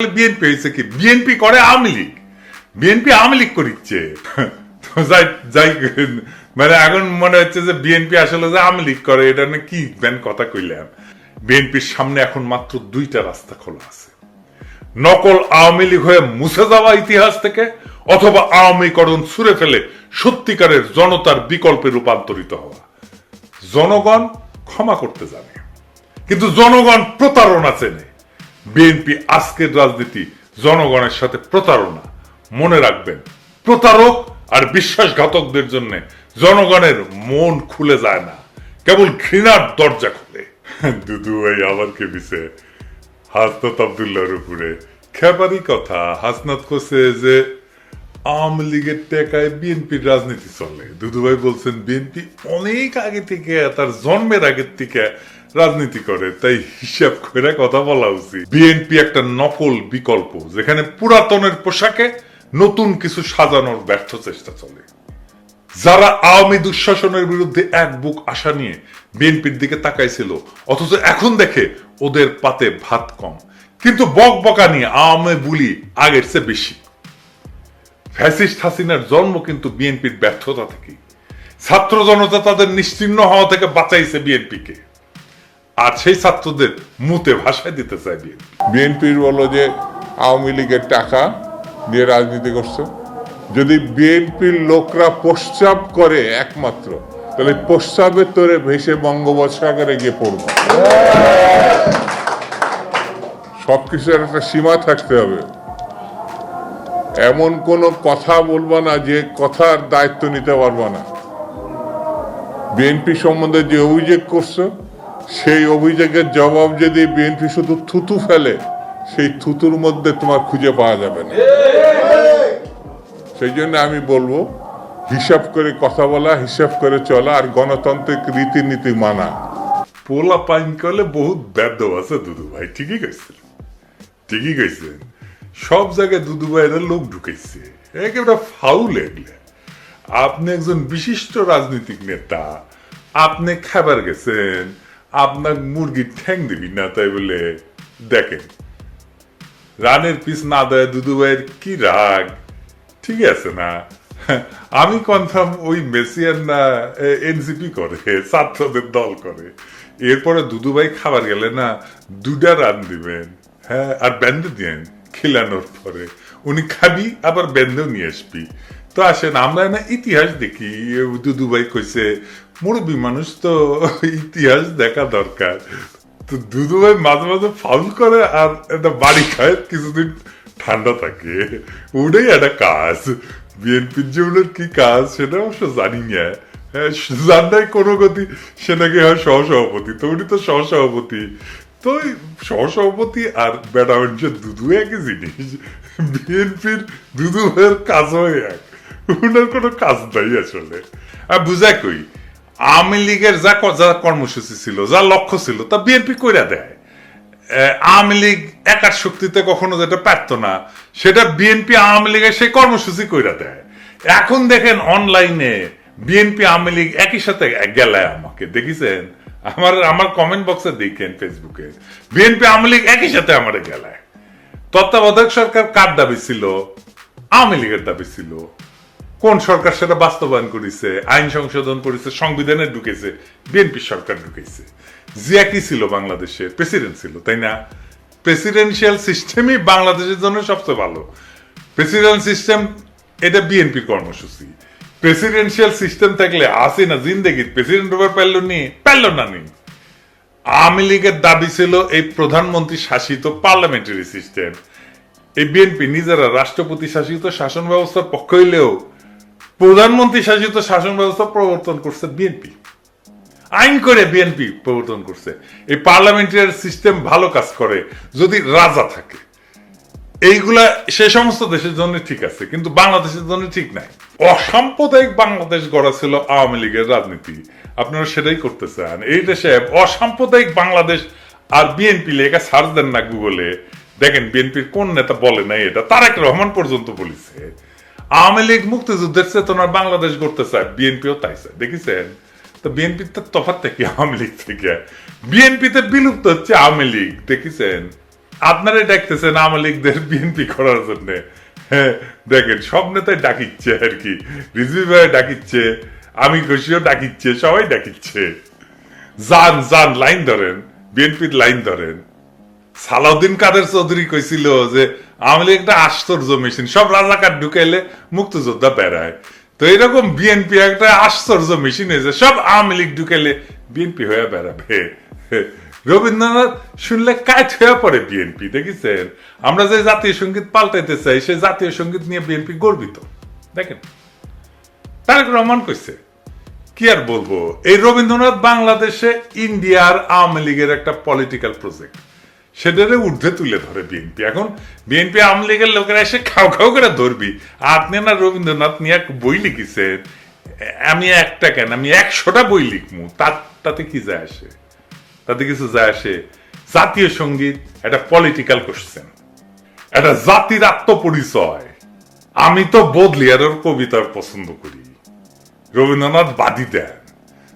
BNP হয়েছে কি? BNP করে Awami League. BNP Awami League করিচ্ছে। যাই মানে এখন মনে হচ্ছে যে বিএনপি আসলে যে আওয়ামী লীগ করে, এটা না কি ব্যান কথা কইলাম। বিএনপির সামনে এখন মাত্র দুইটা রাস্তা খোলা আছে। নকল আওয়ামী লীগ হয়ে মুছে যাওয়া ইতিহাস থেকে, অথবা আওয়ামীকরণ ছুঁড়ে ফেলে সত্যিকারের জনতার বিকল্পে রূপান্তরিত হওয়া। জনগণ ক্ষমা করতে জানে। কিন্তু জনগণ প্রতারণা চেনে। বিএনপি আজকের রাজনীতি, জনগণের সাথে প্রতারণা। মনে রাখবেন, প্রতারক আর বিশ্বাসঘাতকদের জন্য জনগণের মন খুলে যায় না। কেবল ঘৃণার দরজা খুলে। দুদু ভাই, আবার কে দিছে হাসনাত আবদুল্লাহর উপরে। খেপারি কথা, হাসনাত কোসে যে, আওয়ামী লীগের টেকায় বিএনপির রাজনীতি চলে। দুদু ভাই বলছেন, বিএনপি অনেক আগে থেকে, তার জন্মের আগের থেকে রাজনীতি করে, তাই হিসাব করে কথা বলা উচিত। বিএনপি একটা নকল বিকল্প, যেখানে পুরাতনের পোশাকে নতুন কিছু সাজানোর ব্যর্থ চেষ্টা চলে। যারা আওয়ামী দুঃশাসনের বিরুদ্ধে এক বুক আশা নিয়ে বিএনপির দিকে তাকাইছিল, অথচ এখন দেখে ওদের পাতে ভাত কম। কিন্তু বক বকা নিয়ে আওয়ামী বুলি আগের চেয়ে বেশি। ফ্যাসিস্ট হাসিনার জন্ম কিন্তু বিএনপির ব্যর্থতা থেকে ছাত্র জনতা তাদের নিশ্চিহ্ন হওয়া থেকে বাঁচাইছে বিএনপিকে আর সেই ছাত্রদের মুতে ভাষায় দিতে বিএনপি। বিএনপির বলো যে আওয়ামী লীগের টাকা দিয়ে রাজনীতি করছে। যদি বিএনপির লোকরা প্রস্রাব করে একমাত্র, তাহলে প্রস্রাবের তোরে ভেসে বঙ্গোপসাগরে গিয়ে পড়ব। সবকিছুর একটা সীমা থাকতে হবে। এমন কোন কথা বলবা না যে কথার দায়িত্ব নিতে পারবা না। বিএনপি সম্বন্ধে যে অভিযোগ করছ সেই অভিযোগের জবাব যদি বিএনপি শুধু থুতু ফেলে, সেই থুতুর মধ্যে তোমার খুঁজে পাওয়া যাবে না। সেই জন্য আমি বলব, হিসাব করে কথা বলা, হিসাব করে চলা আর গণতান্ত্রিক রীতিনীতি মানা। পোলা পাইন করলে বহুত ব্যর্থ আছে দুদু ভাই, ঠিকই কইছেন ঠিকই কইছেন সব জায়গায় দুদু ভাইয়ের লোক ঢুকেছে একেবারে ফাউল এগুলো। আপনি একজন বিশিষ্ট রাজনৈতিক নেতা, আপনি খাবার গেছেন আপনার মুরগির ঠ্যাং দিবি না, তাই বলে দেখেন। রানের পিস না দেয় দুদু ভাইয়ের কি রাগ? ঠিক আছে না? আমি কনফার্ম ওই মেসিয়ান না এনসিপি করে, ছাত্রদের দল করে। এরপরে দুদু ভাই খাবার গেলে না দুটা রান দিবেন হ্যাঁ আর ব্যান্ডে দিয়েন খিলানোর পরে। উনি খাবি, আবার ব্যান্ডেও নিয়ে আসবি। তো আসেন, আমরা না ইতিহাস দেখি দুদু ভাই কইছে মুরব্বী মানুষ তো ইতিহাস দেখা দরকার। তো দুদু ভাই মাঝে মাঝে ফাউল করে আর একটা বাড়ি খায় কিছুদিন ঠান্ডা থাকে। ওটাই একটা কাজ। বিএনপির যে ওনার কি কাজ সেটা অবশ্য জানি না। হ্যাঁ, জানাই কোনো গতি সে নাকি হয় সহসভাপতি। তো উনি তো সহসভাপতি। তো সহসভাপতি আর বেটা মানুষের দুদু একই জিনিস। বিএনপির দুদু ভাইয়ের কাজও এক। ওনার কোনো কাজ নাই আসলে। আর বুঝা কই আওয়ামী লীগের যা যা কর্মসূচি ছিল, যা লক্ষ্য ছিল, তা বিএনপি কইরা দেয়। আওয়ামী লীগ একার শক্তিতে কখনো যেটা পারতো না, সেটা বিএনপি আওয়ামী লীগের সেই কর্মসূচি কইরা দেয়। এখন দেখেন অনলাইনে বিএনপি আওয়ামী লীগ একই সাথে গেলায় আমাকে, দেখিছেন? আমার আমার কমেন্ট বক্সে দেখেন ফেসবুকে বিএনপি আওয়ামী লীগ একই সাথে আমার গেলায়। তত্ত্বাবধায়ক সরকার কার দাবি ছিল? আওয়ামী লীগের দাবি ছিল। কোন সরকার সেটা বাস্তবায়ন করেছে, আইন সংশোধন করেছে, সংবিধানে ঢুকেছে, বিএনপি সরকার ঢুকেছে? জিয়া কি ছিল বাংলাদেশের প্রেসিডেন্ট ছিল, তাই না? প্রেসিডেন্সিয়াল সিস্টেমই বাংলাদেশের জন্য সবচেয়ে ভালো। প্রেসিডেন্ট সিস্টেম, এটা বিএনপির কর্মসূচি। প্রেসিডেন্সিয়াল সিস্টেম থাকলে আসে না জিন্দেগি, প্রেসিডেন্ট ওভার পারল নি, পারল না নি। আওয়ামী লীগের দাবি ছিল এই প্রধানমন্ত্রী শাসিত পার্লামেন্টারি সিস্টেম। এই বিএনপি নিজেরা রাষ্ট্রপতি শাসিত শাসন ব্যবস্থার পক্ষ হইলেও প্রধানমন্ত্রী শাসিত শাসন ব্যবস্থা প্রবর্তন করছে বিএনপি আইন করে বিএনপি প্রবর্তন করছে। এই পার্লামেন্টারি সিস্টেম ভালো কাজ করে যদি রাজা থাকে। এইগুলা সে সমস্ত দেশের জন্য ঠিক আছে, কিন্তু বাংলাদেশের জন্য ঠিক নাই। অসাম্প্রদায়িক বাংলাদেশ গড়া ছিল আওয়ামী লীগের রাজনীতি। আপনারা সেটাই করতে চান। এই দেশে অসাম্প্রদায়িক বাংলাদেশ আর বিএনপি লেখা সার্চ দেন না গুগলে দেখেন বিএনপির কোন নেতা বলে নাই এটা? তারেক রহমান পর্যন্ত বলেছে। আওয়ামী লীগ মুক্তিযুদ্ধের চেতনার বাংলাদেশ গড়তে চায় বিএনপিও তাই চায় দেখেছেন তো বিএনপির তো তফাৎ থেকে আওয়ামী লীগ থেকে? বিএনপিতে বিলুপ্ত হচ্ছে আওয়ামী লীগ দেখেছেন আপনারাই ডাকতেছেন আওয়ামী লীগদের বিএনপি করার জন্য। হ্যাঁ দেখেন, সব নেতাই ডাকিচ্ছে আর কি। রিজভি ভাই ডাকিচ্ছে আমি খুশিও ডাকিচ্ছে, সবাই ডাকিচ্ছে। যান যান, লাইন ধরেন, বিএনপির লাইন ধরেন। সালাউদ্দিন কাদের চৌধুরী কইছিল যে আওয়ামী একটা আশ্চর্য মেশিন। সব রাজাকার ঢুকাইলে মুক্তিযোদ্ধা বেড়ায়। তো এরকম বিএনপি একটা আশ্চর্য মেশিন হয়েছে। সব আওয়ামী লীগ ঢুকাইলে বিএনপি হয়ে বেড়াবে। রবীন্দ্রনাথ শুনলে কাজ হয়ে পড়ে বিএনপি, দেখেছেন? আমরা যে জাতীয় সংগীত পাল্টাইতে চাই সেই জাতীয় সংগীত নিয়ে বিএনপি গর্বিত। দেখেন, তারেক রহমান কইছে, কি আর বলব? এই রবীন্দ্রনাথ বাংলাদেশে ইন্ডিয়ার আওয়ামী লীগের একটা পলিটিক্যাল প্রজেক্ট সেটারে ঊর্ধ্বে তুলে ধরে বিএনপি। এখন বিএনপি আওয়ামী লীগের লোকেরা এসে খাও খাও করে ধরবি। আপনি না রবীন্দ্রনাথ নিয়ে এক বই লিখিছেন, আমি একটা কেন? আমি একশোটা বই লিখমু। তা- তাতে কি যায় আসে? তাতে কিছু যায় আসে? জাতীয় সংগীত, একটা পলিটিক্যাল কোশ্চেন একটা জাতির আত্মপরিচয়। আমি তো বোধলিয়ারের কবিতার পছন্দ করি। রবীন্দ্রনাথ বাদী দেন।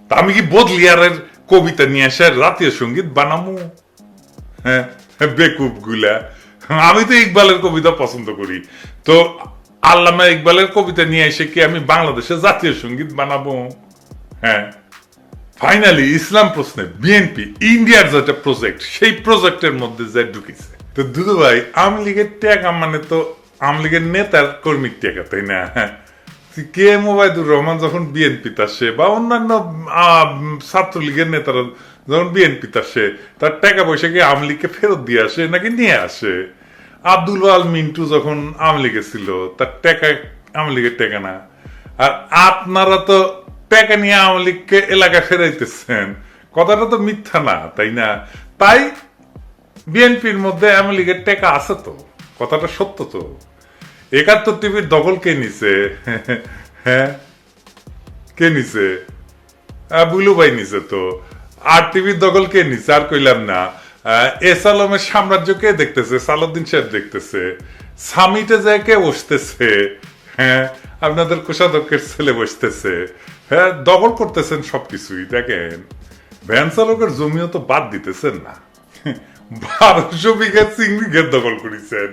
তা আমি কি বোধলিয়ারের কবিতা নিয়ে এসে জাতীয় সংগীত বানামু? হ্যাঁ বেকুবগুলা। আমি তো ইকবালের কবিতা পছন্দ করি। তো আল্লামা ইকবালের কবিতা নিয়ে এসে কি আমি বাংলাদেশে জাতীয় সংগীত বানাবো? হ্যাঁ। ফাইনালি ইসলাম প্রশ্নে বিএনপি ইন্ডিয়ার যেটা প্রজেক্ট সেই প্রজেক্টের মধ্যে যে ঢুকেছে। তো দুদু ভাই, আওয়ামী লীগের টেকা মানে তো আওয়ামী লীগের নেতার কর্মীর টেকা, তাই না? কে মোবাইদুর রহমান যখন বিএনপি সে বা অন্যান্য ছাত্রলীগের নেতারা যখন বিএনপি আসে তার টাকা পয়সা কি আওয়ামী লীগকে ফেরত দিয়ে আসে নাকি নিয়ে আসে? আব্দুল আল মিন্টু যখন আওয়ামী লীগে ছিল তার টাকা আওয়ামী লীগের টাকা না। আর আপনারা তো টাকা নিয়ে আওয়ামী লীগকে এলাকা ফেরাইতেছেন। কথাটা তো মিথ্যা না তাই না? তাই বিএনপির মধ্যে আওয়ামী লীগের টাকা আছে তো কথাটা সত্য তো। একাত্তর টিভির দখল কে নিছে? হ্যাঁ কে নিছে? আহ, বুলু ভাই নিছে তো। আর টিভির দখল কে নিছে? আর কইলাম না। এস আলমের সাম্রাজ্য কে দেখতেছে? সালাউদ্দিন সাহেব দেখতেছে। সামিটে যায় কে বসতেছে? হ্যাঁ আপনাদের কোষাধ্যক্ষের ছেলে বসতেছে। হ্যাঁ দখল করতেছেন সবকিছুই দেখেন। ভ্যান চালকের জমিও তো বাদ দিতেছেন না। বারোশো বিঘা চিংড়ি ঘের দখল করেছেন।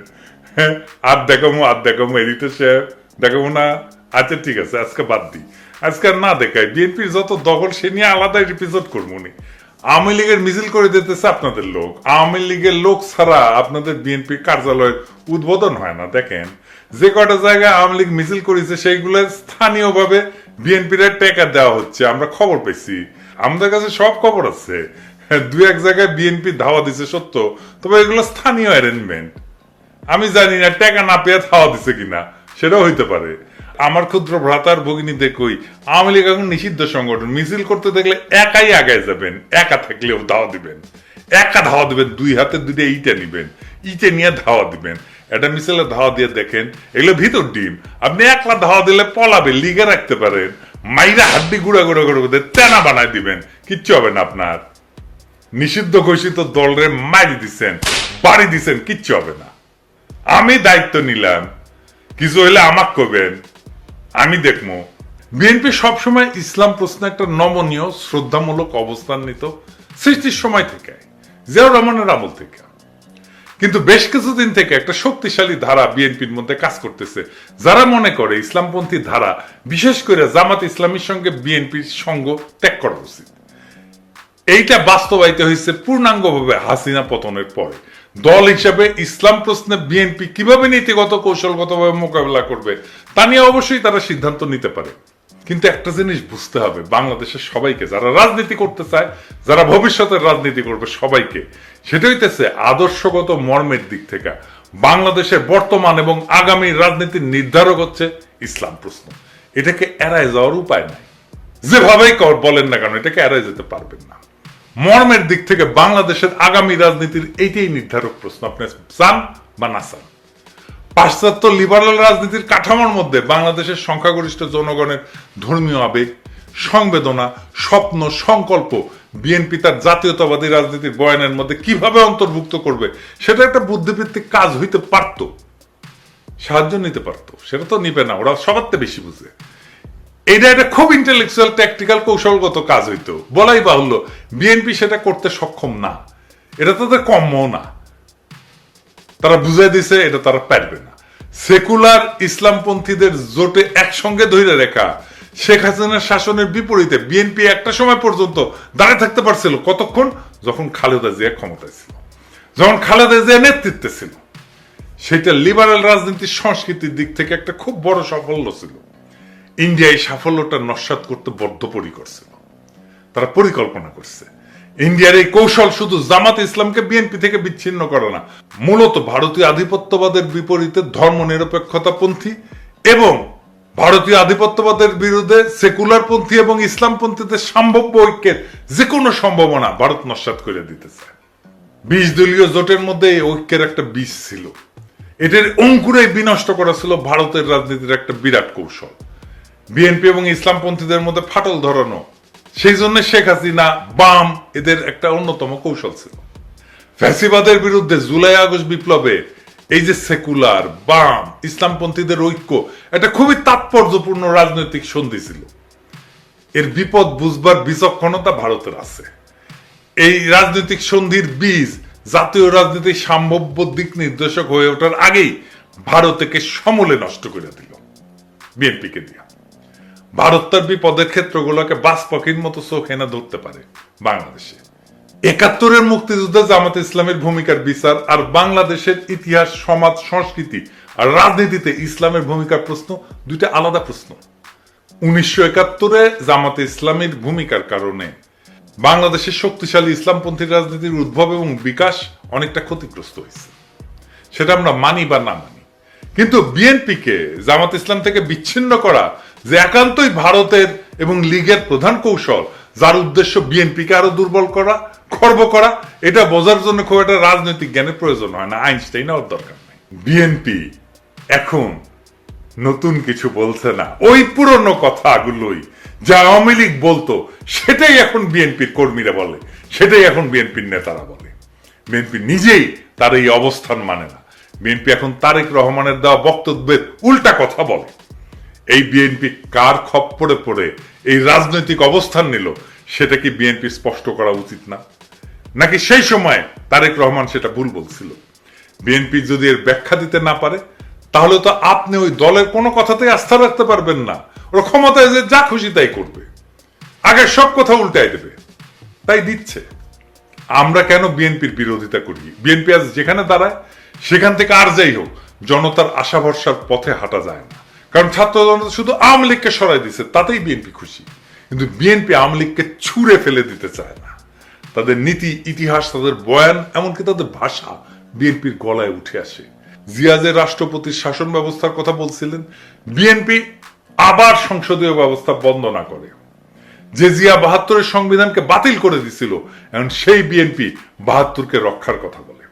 হ্যাঁ, আর দেখামো আর দেখামো এডিটর সাহেব দেখাবো না। আচ্ছা ঠিক আছে, আজকে বাদ দিই। আজকে আর না দেখাই, বিএনপির যত দখল, সে নিয়ে আলাদা এপিসোড করব নি আওয়ামী লীগের মিছিল করে দিতেছে আপনাদের লোক। আওয়ামী লীগের লোক ছাড়া আপনাদের বিএনপি কার্যালয়ের উদ্বোধন হয় না, দেখেন। যে কটা জায়গায় আওয়ামী লীগ মিছিল করেছে, সেইগুলো স্থানীয়ভাবে বিএনপির টাকা দেওয়া হচ্ছে, আমরা খবর পেয়েছি। আমাদের কাছে সব খবর আছে। দু এক জায়গায় বিএনপি ধাওয়া দিছে, সত্য, তবে এগুলো স্থানীয় অ্যারেঞ্জমেন্ট আমি জানি না, টাকা না পেয়ে ধাওয়া দিছে কিনা, সেটাও হইতে পারে। আমার ক্ষুদ্র ভ্রাতার ভগিনী দেখই। আওয়ামী লীগ এখন নিষিদ্ধ সংগঠন। মিছিল করতে দেখলে একাই আগায় যাবেন। একা থাকলেও ধাওয়া দিবেন। একা ধাওয়া দিবেন। দুই হাতে দুইটা ইটা নিবেন। ইটে নিয়ে ধাওয়া দিবেন। এটা মিছিলে ধাওয়া দিয়ে দেখেন, এগুলো ভিতর ডিম। আপনি একলা ধাওয়া দিলে পলাবে, লিগে রাখতে পারেন। মাইরা হাড্ডি গুঁড়া গুঁড়া করে করে তেনা বানায় দিবেন। কিচ্ছু হবে না আপনার। নিষিদ্ধ ঘোষিত দলরে মারি দিচ্ছেন বাড়ি দিচ্ছেন কিচ্ছু হবে না। আমি দায়িত্ব নিলাম। কিছু হইলে আমাক করবেন আমি দেখব। বিএনপি সবসময় ইসলাম প্রশ্নে একটা নমনীয়, শ্রদ্ধামূলক অবস্থান নিত সৃষ্টির সময় থেকে, জিয়াউর রহমানের আমল থেকে। কিন্তু বেশ কিছুদিন থেকে একটা শক্তিশালী ধারা বিএনপির মধ্যে কাজ করতেছে। যারা মনে করে ইসলামপন্থী ধারা, বিশেষ করে জামাত ইসলামের সঙ্গে বিএনপির সঙ্গ ত্যাগ করা উচিত। এইটা বাস্তবায়িত হয়েছে পূর্ণাঙ্গভাবে হাসিনা পতনের পরে। দল হিসাবে ইসলাম প্রশ্নে বিএনপি কীভাবে নীতিগত কৌশলগতভাবে মোকাবেলা করবে, তা নিয়ে অবশ্যই তারা সিদ্ধান্ত নিতে পারে। কিন্তু একটা জিনিস বুঝতে হবে, বাংলাদেশের সবাইকে, যারা রাজনীতি করতে চায়, যারা ভবিষ্যতের রাজনীতি করবে সবাইকে, সেটা হইতেছে আদর্শগত মর্মের দিক থেকে। বাংলাদেশের বর্তমান এবং আগামী রাজনীতির নির্ধারক হচ্ছে ইসলাম প্রশ্ন। এটাকে এড়ায় যাওয়ার উপায় নাই। যেভাবেই বলেন না কেন, এটাকে এড়াই যেতে পারবেন না। মর্মের দিক থেকে বাংলাদেশের আগামী রাজনীতির এইটাই নির্ধারক প্রশ্ন। আপনি চান বা না চান পাশ্চাত্য লিবারাল রাজনীতির কাঠামোর মধ্যে বাংলাদেশের সংখ্যাগরিষ্ঠ জনগণের ধর্মীয় আবেগ, সংবেদনা, স্বপ্ন, সংকল্প, বিএনপি তার জাতীয়তাবাদী রাজনীতির বয়ানের মধ্যে কীভাবে অন্তর্ভুক্ত করবে, সেটা একটা বুদ্ধিভিত্তিক কাজ হইতে পারতো। সাহায্য নিতে পারতো। সেটা তো নিবে না, ওরা সবার বেশি বুঝে। এটা একটা খুব ইন্টেলেকচুয়াল ট্যাকটিক্যাল কৌশলগত কাজ হইতো। বলাই বাহুল্য বিএনপি সেটা করতে সক্ষম না। এটা তাদের কম্য না। তারা বুঝাই দিছে, এটা তারা পারবে না। সেকুলার ইসলামপন্থীদের জোটে একসঙ্গে ধরে রেখা, শেখ হাসিনার শাসনের বিপরীতে বিএনপি একটা সময় পর্যন্ত দাঁড়িয়ে থাকতে পারছিল, কতক্ষণ? যখন খালেদা জিয়া ক্ষমতায় ছিল। যখন খালেদা জিয়া নেতৃত্বে ছিল। সেটা লিবারেল রাজনীতির সংস্কৃতির দিক থেকে একটা খুব বড় সাফল্য ছিল। ইন্ডিয়া এই সাফল্যটা নস্বাত করতে বদ্ধপরিকর ছিল তারা পরিকল্পনা করছে। ইন্ডিয়ার এই কৌশল শুধু জামাত ইসলামকে বিএনপি থেকে বিচ্ছিন্ন করে না, মূলত ভারতীয় আধিপত্যবাদের বিপরীতে ধর্ম নিরপেক্ষতাপন্থী এবং ভারতীয় আধিপত্যবাদের বিরুদ্ধে সেকুলার পন্থী এবং ইসলামপন্থীদের সম্ভাব্য ঐক্যের যে কোনো সম্ভাবনা ভারত নস্বাত করে দিতেছে। বিশ দলীয় জোটের মধ্যে এই ঐক্যের একটা বীজ ছিল। এটার অঙ্কুরে বিনষ্ট করা ছিল ভারতের রাজনীতির একটা বিরাট কৌশল। বিএনপি এবং ইসলামপন্থীদের মধ্যে ফাটল ধরানো, সেই জন্য শেখ হাসিনা বাম এদের একটা অন্যতম কৌশল ছিল। ফ্যাসিবাদের বিরুদ্ধে জুলাই আগস্ট বিপ্লবে এই যে সেকুলার, বাম, ইসলামপন্থীদের ঐক্য, এটা খুবই তাৎপর্যপূর্ণ রাজনৈতিক সন্ধি ছিল। এর বিপদ বুঝবার বিচক্ষণতা ভারতের আছে। এই রাজনৈতিক সন্ধির বীজ, জাতীয় রাজনীতির সম্ভাব্য দিক নির্দেশক হয়ে ওঠার আগেই ভারতকে সমূলে নষ্ট করে দিল বিএনপিকে দিয়া। ভারত তার বিপদের ক্ষেত্রগুলোকে বাস পাখির মতো চোখ এনে ধরতে পারে বাংলাদেশে। একাত্তরের মুক্তিযুদ্ধে জামাত ইসলামের ভূমিকার বিচার আর বাংলাদেশের ইতিহাস, সমাজ, সংস্কৃতি আর রাজনীতিতে ইসলামের ভূমিকার প্রশ্ন দুইটা আলাদা প্রশ্ন। উনিশশো একাত্তরে জামাতে ইসলামের ভূমিকার কারণে বাংলাদেশের শক্তিশালী ইসলামপন্থী রাজনীতির উদ্ভব এবং বিকাশ অনেকটা ক্ষতিগ্রস্ত হয়েছে। সেটা আমরা মানি বা না মানি। কিন্তু বিএনপিকে জামাত ইসলাম থেকে বিচ্ছিন্ন করা যে একান্তই ভারতের এবং লীগের প্রধান কৌশল, যার উদ্দেশ্য বিএনপিকে আরও দুর্বল করা, খর্ব করা, এটা বোঝার জন্য খুব একটা রাজনৈতিক জ্ঞানের প্রয়োজন হয় না। আইনস্টাইন হওয়ার দরকার নেই। বিএনপি এখন নতুন কিছু বলছে না। ওই পুরনো কথাগুলোই যা আওয়ামী লীগ বলতো, সেটাই এখন বিএনপির কর্মীরা বলে, সেটাই এখন বিএনপির নেতারা বলে। বিএনপি নিজেই তার এই অবস্থান মানে না। বিএনপি এখন তারেক রহমানের দেওয়া বক্তব্যের উল্টা কথা বলে। এই বিএনপি কার খপ্পরে পড়ে, এই রাজনৈতিক অবস্থান নিল, সেটা কি বিএনপি স্পষ্ট করা উচিত না? নাকি সেই সময় তারেক রহমান সেটা ভুল বলছিল? বিএনপি যদি এর ব্যাখ্যা দিতে না পারে, তাহলে তো আপনি ওই দলের কোনো কথাতেই আস্থা রাখতে পারবেন না। ওরা ক্ষমতায় যে যা খুশি তাই করবে। আগে সব কথা উল্টাই দেবে। তাই দিচ্ছে। আমরা কেন বিএনপির বিরোধিতা করি? বিএনপি আজ যেখানে দাঁড়ায়, সেখান থেকে আর যাই হোক, জনতার আশা ভরসার পথে হাঁটা যায় না। কারণ ছাত্র জনতা শুধু আওয়ামী লীগকে সরাই দিছে, তাতেই বিএনপি খুশি। কিন্তু বিএনপি আওয়ামী লীগকে ছুঁড়ে ফেলে দিতে চায় না। তাদের নীতি, ইতিহাস, তাদের বয়ান, এমনকি তাদের ভাষা বিএনপির গলায় উঠে আসে। জিয়াজের রাষ্ট্রপতির শাসন ব্যবস্থার কথা বলছিলেন বিএনপি আবার সংসদীয় ব্যবস্থা বন্ধ না করে। যে জিয়া বাহাত্তরের সংবিধানকে বাতিল করে দিছিল, এখন সেই বিএনপি বাহাত্তরকে রক্ষার কথা বলে।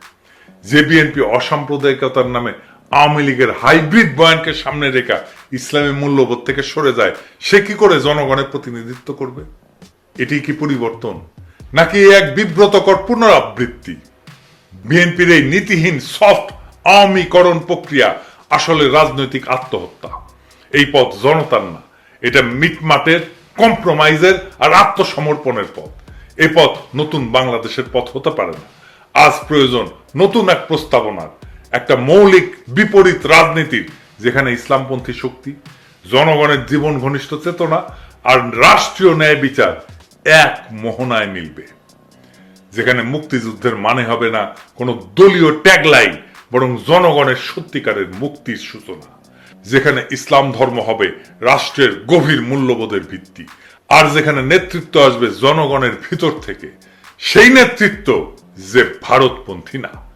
যে বিএনপি অসাম্প্রদায়িকতার নামে আওয়ামী লীগের হাইব্রিড বয়ানকে সামনে রেখা ইসলামী মূল্যবোধ থেকে সরে যায়, সে কি করে জনগণের প্রতিনিধিত্ব করবে? এটি কি পরিবর্তন? নাকি এক বিব্রতকর পুনরাবৃত্তি? বিএনপির এই নীতিহীন সফট আওয়ামীকরণ প্রক্রিয়া আসলে রাজনৈতিক আত্মহত্যা। এই পথ জনতার না, এটা মিটমাটের, কম্প্রোমাইজের আর আত্মসমর্পণের পথ। এ পথ নতুন বাংলাদেশের পথ হতে পারে না। আজ প্রয়োজন নতুন এক প্রস্তাবনার। একটা মৌলিক বিপরীত রাজনীতির, যেখানে ইসলামপন্থী শক্তি, জনগণের জীবন ঘনিষ্ঠ চেতনা আর রাষ্ট্রীয় ন্যায় বিচার এক মোহনায় মিলবে। যেখানে মুক্তিযুদ্ধের মানে হবে না কোনো দলীয় ট্যাগলাইন বরং জনগণের সত্যিকারের মুক্তির সূচনা। যেখানে ইসলাম ধর্ম হবে রাষ্ট্রের গভীর মূল্যবোধের ভিত্তি, আর যেখানে নেতৃত্ব আসবে জনগণের ভিতর থেকে, সেই নেতৃত্ব যে ভারতপন্থী না।